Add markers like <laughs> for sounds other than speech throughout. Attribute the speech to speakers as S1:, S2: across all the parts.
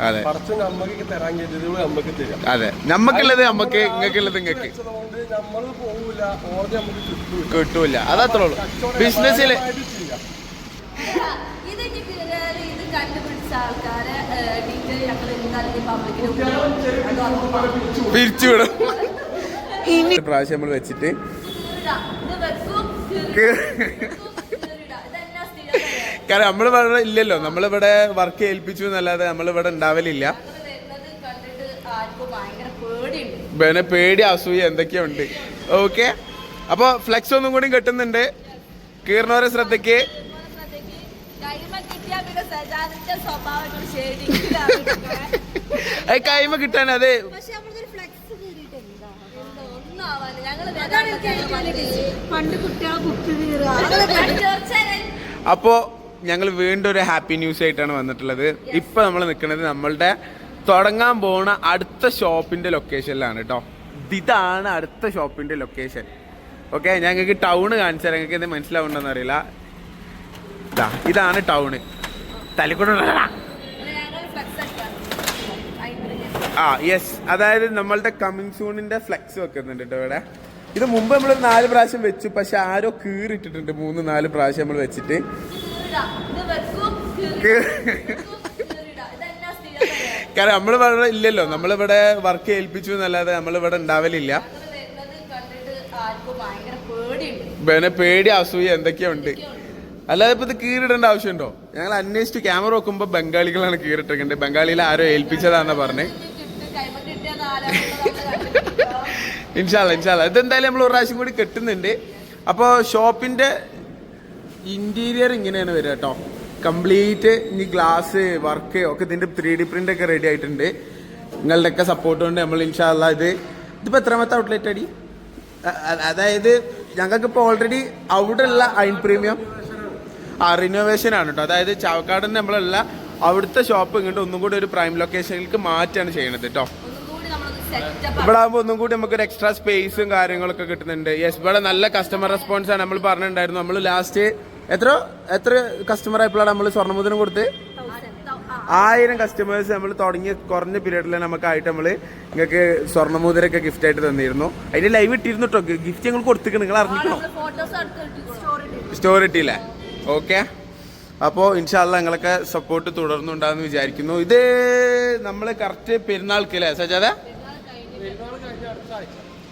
S1: അതെ. അതെ. നമ്മക്കുള്ളത് നമ്മക്ക്
S2: ഇങ്ങക്കുള്ളത് ഇങ്ങക്ക്. കിട്ടൂല.
S1: അതത്രേ ഉള്ളൂ. ബിസിനസ്സിൽ പിരിച്ചുവിടും. പ്രാവശ്യം നമ്മൾ വെച്ചിട്ട് കാരണം നമ്മൾ ഇവിടെ ഇല്ലല്ലോ. നമ്മളിവിടെ വർക്ക് ഏൽപ്പിച്ചു എന്നല്ലാതെ നമ്മളിവിടെ ഉണ്ടാവലില്ല. പിന്നെ പേടി അസൂയ എന്തൊക്കെയുണ്ട്? ഓക്കെ അപ്പോൾ ഫ്ലെക്സ് ഒന്നും കൂടി കിട്ടുന്നുണ്ട്. കീർണവരെ ശ്രദ്ധയ്ക്ക്.
S3: കൈമ
S1: കിട്ടാൻ അതെ.
S3: പക്ഷെ
S1: ഞങ്ങൾ വീണ്ടും ഒരു ഹാപ്പി ന്യൂസ് ആയിട്ടാണ് വന്നിട്ടുള്ളത്. ഇപ്പൊ നമ്മൾ നിൽക്കുന്നത് നമ്മളുടെ തുടങ്ങാൻ പോണ അടുത്ത ഷോപ്പിന്റെ ലൊക്കേഷനിലാണ് കേട്ടോ. ഇതാണ് അടുത്ത ഷോപ്പിന്റെ ലൊക്കേഷൻ. ഓക്കെ ഞങ്ങൾക്ക് ടൗണ് കാണിച്ചാൽ ഞങ്ങൾക്ക് എന്ത് മനസ്സിലാവുണ്ടെന്ന് അറിയില്ല. ഇതാണ് ടൗണ്. തലക്കൂടെ ആ യെസ് അതായത് നമ്മളുടെ കമ്മിങ് സൂണിന്റെ ഫ്ലെക്സ് വെക്കുന്നുണ്ട് കേട്ടോ ഇവിടെ. ഇത് മുമ്പ് നമ്മൾ നാല് പ്രാവശ്യം വെച്ചു പക്ഷെ ആരോ കീറിട്ടിട്ടുണ്ട് മൂന്ന് നാല് പ്രാവശ്യം നമ്മൾ വെച്ചിട്ട്. കാരണം നമ്മൾ ഇവിടെ ഇല്ലല്ലോ. നമ്മളിവിടെ വർക്ക് ഏൽപ്പിച്ചു എന്നല്ലാതെ നമ്മളിവിടെ ഉണ്ടാവലില്ല. പിന്നെ പേടി അസൂയ എന്തൊക്കെയോ ഉണ്ട് അല്ലാതെ ഇപ്പൊ ഇത് കീറിടേണ്ട ആവശ്യമുണ്ടോ? ഞങ്ങൾ അന്വേഷിച്ച് ക്യാമറ നോക്കുമ്പോ ബംഗാളികളാണ് കീറിട്ടിരിക്കേണ്ടത് ബംഗാളിയിൽ ആരോ ഏൽപ്പിച്ചതാണെന്ന് പറഞ്ഞ്. ഇൻഷാല്ല ഇൻഷാല്ല ഇതെന്തായാലും നമ്മൾ ഒരു പ്രാവശ്യം കൂടി കെട്ടുന്നുണ്ട്. അപ്പോൾ ഷോപ്പിന്റെ ഇന്റീരിയർ ഇങ്ങനെയാണ് വരിക കേട്ടോ. കംപ്ലീറ്റ് ഇനി ഗ്ലാസ് വർക്ക് ഒക്കെ ഇതിന്റെ ത്രീ ഡി പ്രിന്റ് ഒക്കെ റെഡി ആയിട്ടുണ്ട്. നിങ്ങളുടെയൊക്കെ സപ്പോർട്ട് കൊണ്ട് നമ്മൾ ഇൻഷാല്ല ഇത്. ഇതിപ്പോ എത്രാമത്തെ ഔട്ട്ലെറ്റ് അടി? അതായത് ഞങ്ങൾക്ക് ഇപ്പോൾ ഓൾറെഡി അവിടെ ഉള്ള അയൺ പ്രീമിയം ആ റിനോവേഷൻ ആണ് കേട്ടോ. അതായത് ചാവക്കാടിന് നമ്മളുള്ള അവിടുത്തെ ഷോപ്പ് ഇങ്ങോട്ട് ഒന്നും കൂടി ഒരു പ്രൈം ലൊക്കേഷനിലേക്ക് മാറ്റാണ് ചെയ്യണത് കേട്ടോ. ഇവിടെ ആകുമ്പോൾ ഒന്നും കൂടി നമുക്ക് ഒരു എക്സ്ട്രാ സ്പേസും കാര്യങ്ങളൊക്കെ കിട്ടുന്നുണ്ട്. യെസ് ഇവിടെ നല്ല കസ്റ്റമർ റെസ്പോൺസ് ആണ്. നമ്മൾ പറഞ്ഞിട്ടുണ്ടായിരുന്നു. നമ്മൾ ലാസ്റ്റ് എത്ര? എത്ര കസ്റ്റമർ ആയപ്പോഴാണ് നമ്മൾ സ്വർണമുദ്രം കൊടുത്ത്? ആയിരം കസ്റ്റമേഴ്സ് നമ്മൾ തുടങ്ങിയ കുറഞ്ഞ പീരീഡിൽ നമുക്കായിട്ട് നമ്മൾ നിങ്ങൾക്ക് സ്വർണമുദ്രയൊക്കെ ഗിഫ്റ്റ് ആയിട്ട് തന്നിരുന്നു. അതിന് ലൈവ് ഇട്ടിരുന്നു കേട്ടോ ഗിഫ്റ്റ് ഞങ്ങൾ കൊടുത്തിക്കണം നിങ്ങൾ
S3: അറിഞ്ഞിട്ടോ
S1: സ്റ്റോറി ഇട്ടില്ലേ? ഓക്കെ അപ്പോൾ ഇൻഷാല്ല നിങ്ങളൊക്കെ സപ്പോർട്ട് തുടർന്നുണ്ടാകുമെന്ന് വിചാരിക്കുന്നു. ഇത് നമ്മൾ കറക്റ്റ് പെരുന്നാൾക്ക് അല്ലേ സജാദ?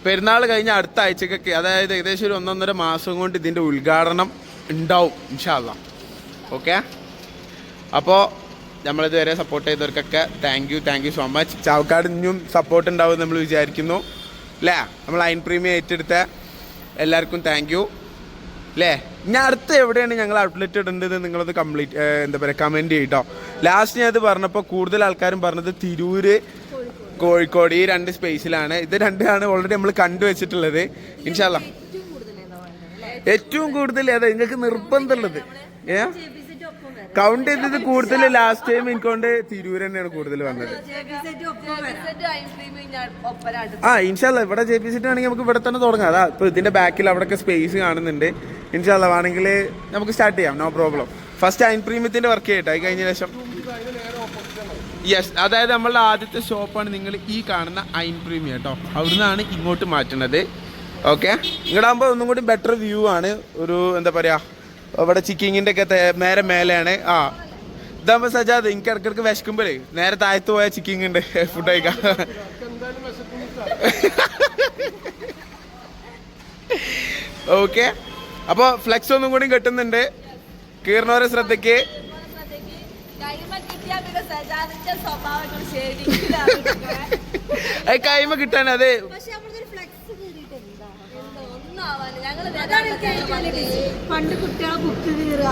S1: പെരുന്നാൾ കഴിഞ്ഞ അടുത്ത ആഴ്ചക്കൊക്കെ അതായത് ഏകദേശം ഒരു ഒന്നൊന്നര മാസം കൊണ്ട് ഇതിന്റെ ഉദ്ഘാടനം ഉണ്ടാവും ഇൻഷാല്ല ഓക്കെ അപ്പോൾ നമ്മളിതുവരെ support ചെയ്തവർക്കൊക്കെ thank you thank you so much Chavakkad ഇനിയും സപ്പോർട്ട് ഉണ്ടാവും നമ്മൾ വിചാരിക്കുന്നു. അല്ലേ നമ്മൾ അയൻ പ്രീമിയം ഏറ്റെടുത്ത എല്ലാവർക്കും താങ്ക് യു അല്ലേ ഇനി അടുത്ത് എവിടെയാണ് ഞങ്ങൾ ഔട്ട്ലെറ്റ് ഇടേണ്ടത് നിങ്ങളത് കംപ്ലീറ്റ് എന്താ പറയുക കമന്റ് ചെയ്യട്ടോ ലാസ്റ്റ് ഞാൻ ഇത് പറഞ്ഞപ്പോൾ കൂടുതൽ ആൾക്കാരും പറഞ്ഞത് തിരൂര് കോഴിക്കോട്. ഈ രണ്ട് സ്പേസിലാണ് ഇത് രണ്ടാണ് ഓൾറെഡി നമ്മൾ കണ്ടുവച്ചിട്ടുള്ളത്. ഇൻഷാല്ല ഏറ്റവും കൂടുതൽ അതെ നിങ്ങൾക്ക് നിർബന്ധമുള്ളത്? ഏ? കൗണ്ട് ചെയ്തത് കൂടുതൽ ലാസ്റ്റ് ടൈം എനിക്കൊണ്ട് തിരൂര് തന്നെയാണ് കൂടുതൽ വന്നത്. ആ ഇൻഷാല്ല ഇവിടെ ജെ പി സെറ്റ് ആണെങ്കിൽ നമുക്ക് ഇവിടെ തന്നെ തുടങ്ങാം. അതാ ഇപ്പൊ ഇതിന്റെ ബാക്കിൽ അവിടെയൊക്കെ സ്പേസ് കാണുന്നുണ്ട്. ഇൻഷാല്ല വേണമെങ്കിൽ നമുക്ക് സ്റ്റാർട്ട് ചെയ്യാം നോ പ്രോബ്ലം ഫസ്റ്റ് അയൻ പ്രീമിയത്തിന്റെ വർക്ക് ചെയ്യട്ടെ അത് കഴിഞ്ഞ ശേഷം. യെസ് അതായത് നമ്മളുടെ ആദ്യത്തെ ഷോപ്പാണ് നിങ്ങൾ ഈ കാണുന്ന അയൻ പ്രീമിയം കേട്ടോ അവിടുന്നാണ് ഇങ്ങോട്ട് മാറ്റുന്നത്. ഓക്കെ ഇങ്ങോട്ടാകുമ്പോൾ ഒന്നും കൂടി ബെറ്റർ വ്യൂ ആണ്. ഒരു എന്താ പറയുക അവിടെ ചിക്കിങ്ങിന്റെ ഒക്കെ നേരെ മേലെയാണ്. ആ. ഇതാകുമ്പോൾ സജാദ് എനിക്ക് ഇടയ്ക്കിടയ്ക്ക് വിശക്കുമ്പോഴേ നേരെ താഴത്ത് പോയ ചിക്കിങ് ഉണ്ട്. ഫുഡ് കഴിക്കാം ഓക്കെ അപ്പോൾ ഫ്ലെക്സ് ഒന്നും കൂടി കിട്ടുന്നുണ്ട്. കീർണോരെ ശ്രദ്ധയ്ക്ക്. <laughs>
S3: കൈമ
S1: കിട്ടാൻ അതെ
S4: പക്ഷെ നമ്മളൊരു ഫ്ലെക്സ് കീറിയിട്ട് എന്താ
S3: എന്തോ ഒന്നും ആവാന് ഞങ്ങൾ
S4: പണ്ട് കുട്ടികളെ ബുക്ക് കീറുക.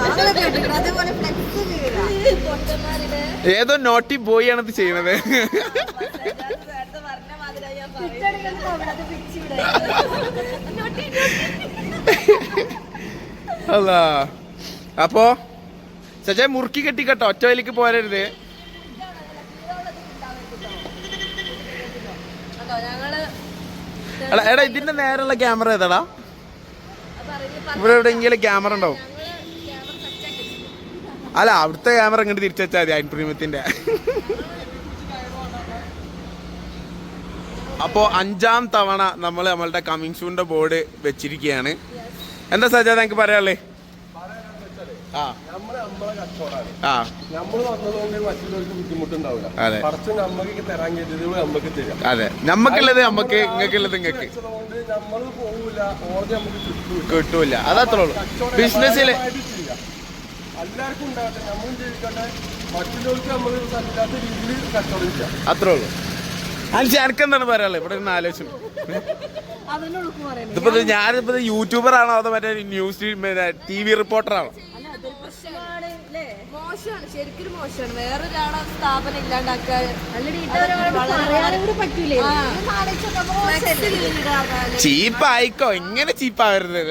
S4: അതേപോലെ ഫ്ലെക്സ് കീറുക.
S3: പൊട്ടന്മാരുടെ
S1: ഏതോ നോട്ടി ബോയ് ആണ് ഇത് ചെയ്യണത്. അല്ല. അപ്പോ സജ മുറുക്കി കെട്ടി കേട്ടോ ഒറ്റ വലിക്ക് പോരരുത്. എടാ ഇതിന്റെ നേരെയുള്ള ക്യാമറ ഏതാടാ? ഇവിടെ എവിടെയെങ്കിലും ക്യാമറ ഉണ്ടാവും അല്ല അവിടുത്തെ ക്യാമറ ഇങ്ങോട്ട് തിരിച്ചു മതി അപ്പോ അപ്പോൾ അഞ്ചാം തവണ നമ്മൾ നമ്മളുടെ കമ്മിങ് ഷൂന്റെ ബോർഡ് വെച്ചിരിക്കുകയാണ്. എന്താ സജാദ് എനിക്ക് പറയാനുള്ളത് നമ്മൾ
S2: നമ്മളെ കച്ചവടമാണ്. നമ്മൾ വന്നതുകൊണ്ട് മറ്റുള്ളവർക്ക് ബുദ്ധിമുട്ടുണ്ടാവില്ല.
S1: അതെ.
S2: കുറച്ച് നമ്മക്ക് തരാൻ കരുതിയത് നമുക്ക് തരാം.
S1: അതെ. നമുക്ക് ഇങ്ങക്കുള്ളത് ഇങ്ങക്ക്.
S2: നമ്മൾ പോവില്ല ഓർഡർ നമുക്ക് കിട്ടൂല.
S1: കിട്ടൂല. അതത്രേ ഉള്ളൂ.
S2: ബിസിനസ്സിലെ എല്ലാവർക്കും ഉണ്ടാകട്ടെ. നമ്മളും ജീവിക്കട്ടെ. മറ്റുള്ളവർക്ക് നമ്മൾ രീതിയിൽ കച്ചവടം ചെയ്യാം.
S1: അത്രേ ഉള്ളൂ. അനുസരിച്ച് എനിക്ക് എന്താണ് പറയാനുള്ളത്? ഇവിടെ നിന്ന് ആലോചിച്ചു ഇതിപ്പോ ഇത് ഞാനിപ്പോ യൂട്യൂബർ ആണോ അതോ മറ്റേ ന്യൂസ് ടി വി റിപ്പോർട്ടർ ആണോ?
S3: മോശമാണ് ശരിക്കും മോശമാണ്. വേറൊരാളെ സ്ഥാപനം ഇല്ലാണ്ടാക്കാൻ
S1: ചീപ്പായിക്കോ? ഇങ്ങനെ ചീപ്പാവരുത്?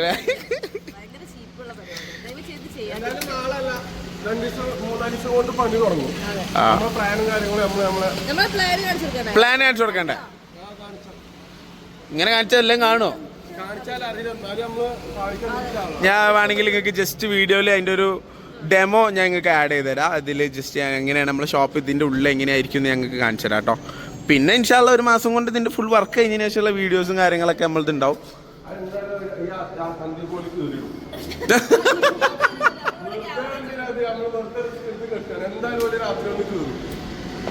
S3: പ്ലാൻ
S1: കാണിച്ചു കൊടുക്കണ്ടേ? ഇങ്ങനെ കാണിച്ചതെല്ലാം കാണുമോ
S2: ഭാവിക്കാൻ
S1: ഞാൻ വേണമെങ്കിൽ നിങ്ങൾക്ക് ജസ്റ്റ് വീഡിയോയിൽ അതിന്റെ ഒരു ഡെമോ ഞാൻ നിങ്ങൾക്ക് ആഡ് ചെയ്ത് തരാം അതിൽ ജസ്റ്റ് എങ്ങനെയാണ് നമ്മുടെ ഷോപ്പ് ഇതിന്റെ ഉള്ളിൽ എങ്ങനെയായിരിക്കും എന്ന് ഞങ്ങൾക്ക് കാണിച്ചു തരാം കേട്ടോ പിന്നെ ഇൻഷാല്ല ഒരു മാസം കൊണ്ട് ഇതിന്റെ ഫുൾ വർക്ക് കഴിഞ്ഞതിന് ശേഷമുള്ള വീഡിയോസും കാര്യങ്ങളൊക്കെ നമ്മളത് ഉണ്ടാവും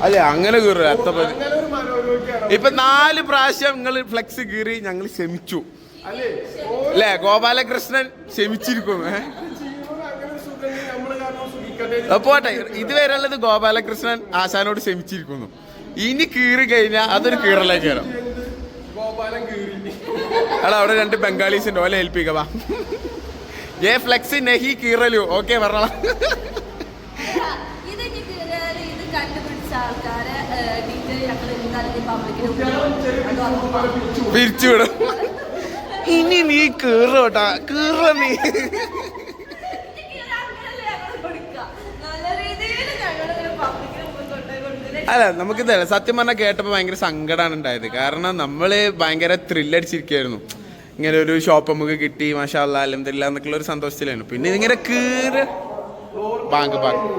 S1: അല്ലേ അങ്ങനെ കീറുക
S2: അത്ര.
S1: ഇപ്പൊ നാല് പ്രാവശ്യം നിങ്ങൾ ഫ്ലെക്സ് കീറി ഞങ്ങൾ ക്ഷമിച്ചു.
S2: അല്ലേ?
S1: അല്ലേ ഗോപാലകൃഷ്ണൻ ക്ഷമിച്ചിരിക്കും ഏഹ്
S2: ജീവന് അങ്ങനെ ഒരു സുഖം ഉണ്ടെങ്കിൽ നമ്മൾ കാരണം സുഖിക്കട്ടെ.
S1: അപ്പൊ പോട്ടെ ഇതുവരെ ഉള്ളത് ഗോപാലകൃഷ്ണൻ ആശാനോട് ക്ഷമിച്ചിരിക്കുന്നു. ഇനി കീറി കഴിഞ്ഞാൽ അതൊരു കീറലേക്ക് വരാം. എടാ അവിടെ രണ്ട് ബംഗാളീസ് ഉണ്ട് ഓലെ ഏൽപ്പിക്ക വാ. ഏ ഫ്ലെക്സ് നെഹി കീറലു. ഓക്കെ പറഞ്ഞോളാം.
S3: പബ്ലിക്കിന്
S1: പിരിച്ചുവിടും. ഇനി നീ കീറോട്ടാ കീറ നീ
S3: നല്ല രീതിയിൽ ഞങ്ങൾ പബ്ലിക്കിന് കൊണ്ടുപോയി കൊണ്ടുവരും
S1: അല്ല നമുക്കിത് സത്യം പറഞ്ഞാൽ കേട്ടപ്പോൾ ഭയങ്കര സങ്കടമാണ് ഉണ്ടായത്. കാരണം നമ്മൾ ഭയങ്കര ത്രില്ലടിച്ചിരിക്കുകയായിരുന്നു ഇങ്ങനെ ഒരു ഷോപ്പ് നമുക്ക് കിട്ടി മാഷാ അല്ലാ അലഹമില്ല എന്നൊക്കെയുള്ള ഒരു സന്തോഷത്തിലായിരുന്നു. പിന്നെ ഇതിങ്ങനെ കീറ്. Bank bank.